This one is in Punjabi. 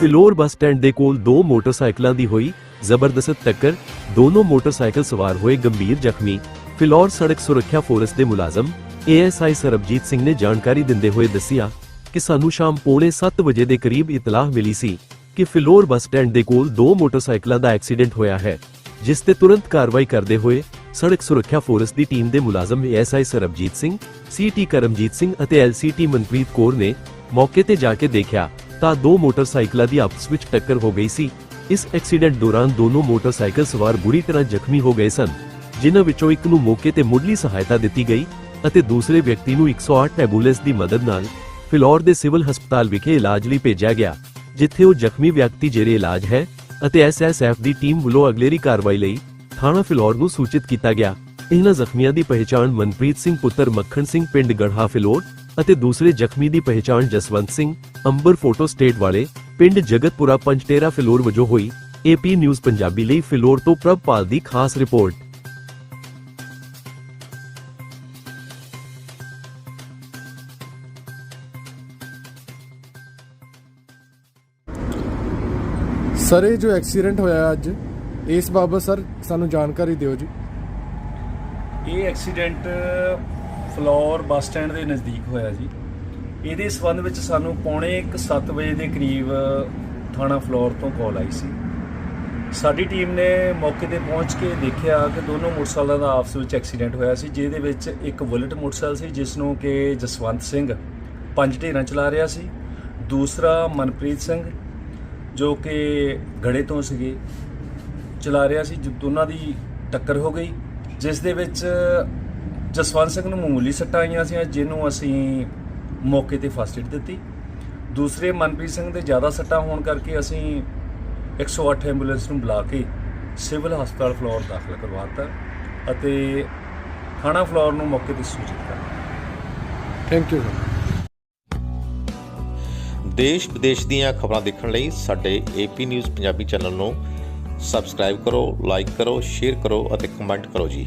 ਫਿਲੌਰ ਬੱਸ ਸਟੈਂਡ ਦੇ ਕੋਲ ਦੋ ਮੋਟਰਸਾਈਕਲਾਂ ਦੀ ਹੋਈ ਜ਼ਬਰਦਸਤ ਟੱਕਰ। ਦੋਨੋਂ ਮੋਟਰਸਾਈਕਲ ਸਵਾਰ ਹੋਏ ਗੰਭੀਰ ਜ਼ਖਮੀ। ਫਿਲੌਰ ਸੜਕ ਸੁਰੱਖਿਆ ਫੋਰਸ ਦੇ ਮੁਲਾਜ਼ਮ ਏਐਸਆਈ ਸਰਬਜੀਤ ਸਿੰਘ ਨੇ ਜਾਣਕਾਰੀ ਦਿੰਦੇ ਹੋਏ ਦੱਸਿਆ ਕਿ ਸਾਨੂੰ ਸ਼ਾਮ ਪੌਣੇ 7 ਵਜੇ ਦੇ ਕਰੀਬ ਇਤਲਾਹ ਮਿਲੀ ਸੀ ਕਿ ਫਿਲੌਰ ਬੱਸ ਸਟੈਂਡ ਦੇ ਕੋਲ ਦੋ ਮੋਟਰਸਾਈਕਲਾਂ ਦਾ ਐਕਸੀਡੈਂਟ ਹੋਇਆ ਹੈ, ਜਿਸ ਤੇ ਤੁਰੰਤ ਕਾਰਵਾਈ ਕਰਦੇ ਹੋਏ ਸੜਕ ਸੁਰੱਖਿਆ ਫੋਰਸ ਦੀ ਟੀਮ ਦੇ ਮੁਲਾਜ਼ਮ ਏਐਸਆਈ ਸਰਬਜੀਤ ਸਿੰਘ, ਸੀਟੀ ਕਰਮਜੀਤ ਸਿੰਘ ਅਤੇ ਐਲਸੀਟੀ ਮਨਪ੍ਰੀਤ ਕੌਰ ਨੇ ਮੌਕੇ ਤੇ ਜਾ ਕੇ ਦੇਖਿਆ। ਤਾਂ ਦੋ ਮੋਟਰਸਾਈਕਲਾਂ ਦੀ ਆਪਸ ਵਿੱਚ ਟੱਕਰ ਹੋ ਗਈ ਸੀ। ਇਸ ਐਕਸੀਡੈਂਟ ਦੌਰਾਨ ਦੋਨੋਂ ਮੋਟਰਸਾਈਕਲ ਸਵਾਰ ਬੁਰੀ ਤਰ੍ਹਾਂ ਜ਼ਖਮੀ ਹੋ ਗਏ ਸਨ, ਜਿਨ੍ਹਾਂ ਵਿੱਚੋਂ ਇੱਕ ਨੂੰ ਮੌਕੇ ਤੇ ਮੁੱਢਲੀ ਸਹਾਇਤਾ ਦਿੱਤੀ ਗਈ ਅਤੇ ਦੂਸਰੇ ਵਿਅਕਤੀ ਨੂੰ 108 ਐਂਬੂਲੈਂਸ ਦੀ ਮਦਦ ਨਾਲ ਫਿਲੌਰ ਦੇ ਸਿਵਲ ਹਸਪਤਾਲ ਵਿਖੇ ਇਲਾਜ ਲਈ ਭੇਜਿਆ ਗਿਆ, ਜਿੱਥੇ ਉਹ ਜ਼ਖਮੀ ਵਿਅਕਤੀ ਜੇਰੇ ਇਲਾਜ ਹੈ ਅਤੇ ਐਸਐਸਐਫ ਦੀ ਟੀਮ ਵੱਲੋਂ ਅਗਲੇਰੀ ਕਾਰਵਾਈ ਲਈ ਥਾਣਾ ਫਿਲੌਰ ਨੂੰ ਸੂਚਿਤ ਕੀਤਾ ਗਿਆ। ਇਹਨਾਂ ਜ਼ਖਮੀਆਂ ਦੀ ਪਹਿਚਾਣ ਮਨਪ੍ਰੀਤ ਸਿੰਘ ਪੁੱਤਰ ਮੱਖਣ ਸਿੰਘ ਪਿੰਡ ਗੜ੍ਹਾ ਫਿਲੌਰ ਅਤੇ ਦੂਸਰੇ ਜ਼ਖਮੀ ਦੀ ਪਹਿਚਾਣ ਜਸਵੰਤ ਸਿੰਘ ਅੰਬਰ ਫੋਟੋ ਸਟੇਟ ਵਾਲੇ ਪਿੰਡ ਜਗਤਪੁਰਾ ਪੰਚਟੇਰਾ ਫਿਲੌਰ ਵਜੋਂ ਹੋਈ। ਏਪੀ ਨਿਊਜ਼ ਪੰਜਾਬੀ ਲਈ ਫਿਲੌਰ ਤੋਂ ਪ੍ਰਭਪਾਲ ਦੀ ਖਾਸ ਰਿਪੋਰਟ। ਸਰ ਇਹ ਜੋ ਐਕਸੀਡੈਂਟ ਹੋਇਆ ਅੱਜ ਇਸ ਬਾਬਤ ਸਰ ਸਾਨੂੰ ਜਾਣਕਾਰੀ ਦਿਓ ਜੀ। ਇਹ ਐਕਸੀਡੈਂਟ ਫਲੋਰ ਬੱਸ ਸਟੈਂਡ ਦੇ ਨਜ਼ਦੀਕ ਹੋਇਆ ਜੀ। ਇਹਦੇ ਸਬੰਧ ਵਿੱਚ ਸਾਨੂੰ ਪੌਣੇ 7 ਵਜੇ ਦੇ ਕਰੀਬ ਥਾਣਾ ਫਲੋਰ ਤੋਂ ਕਾਲ ਆਈ ਸੀ। ਸਾਡੀ ਟੀਮ ਨੇ ਮੌਕੇ ਤੇ ਪਹੁੰਚ ਕੇ ਦੇਖਿਆ ਕਿ ਦੋਨੋਂ ਮੋਟਰਸਾਈਕਲਾਂ ਦਾ ਆਪਸ ਵਿੱਚ ਐਕਸੀਡੈਂਟ ਹੋਇਆ ਸੀ, ਜਿਹਦੇ ਵਿੱਚ ਇੱਕ ਬੁਲਟ ਮੋਟਰਸਾਈਕਲ ਸੀ, ਜਿਸ ਨੂੰ ਕਿ ਜਸਵੰਤ ਸਿੰਘ ਪੰਜ ਢੇਰਾਂ ਚਲਾ ਰਿਹਾ ਸੀ। ਦੂਸਰਾ ਮਨਪ੍ਰੀਤ ਸਿੰਘ, ਜੋ ਕਿ ਗੜੇ ਤੋਂ ਸੀਗੇ, ਚਲਾ ਰਿਹਾ ਸੀ, ਜੋ ਦੋਨਾਂ ਦੀ ਟੱਕਰ ਹੋ ਗਈ, ਜਿਸ ਦੇ ਵਿੱਚ ਜਸਵੰਤ ਸਿੰਘ ਨੂੰ ਮਾਮੂਲੀ ਸੱਟਾਂ ਆਈਆਂ ਸੀ ਜਿਹਨੂੰ ਅਸੀਂ ਮੌਕੇ ਤੇ ਫਸਟ ਏਡ ਦਿੱਤੀ। ਦੂਸਰੇ ਮਨਪ੍ਰੀਤ ਸਿੰਘ ਦੇ ਜ਼ਿਆਦਾ ਸੱਟਾਂ ਹੋਣ ਕਰਕੇ ਅਸੀਂ 108 ਐਂਬੂਲੈਂਸ ਨੂੰ ਬੁਲਾ ਕੇ ਸਿਵਲ ਹਸਪਤਾਲ ਫਲੋਰ ਦਾਖਲ ਕਰਵਾਤਾ ਅਤੇ ਥਾਣਾ ਫਲੋਰ ਨੂੰ ਮੌਕੇ ਤੇ ਸੂਚਿਤ ਕਰ ਥੈਂਕ ਯੂ ਸਰ ਦੇਸ਼ ਵਿਦੇਸ਼ ਦੀਆਂ ਖਬਰਾਂ ਦੇਖਣ ਲਈ ਸਾਡੇ ਏਪੀ ਨਿਊਜ਼ ਪੰਜਾਬੀ ਚੈਨਲ ਨੂੰ ਸਬਸਕ੍ਰਾਈਬ ਕਰੋ ਲਾਈਕ ਕਰੋ ਸ਼ੇਅਰ ਕਰੋ ਅਤੇ ਕਮੈਂਟ ਕਰੋ ਜੀ।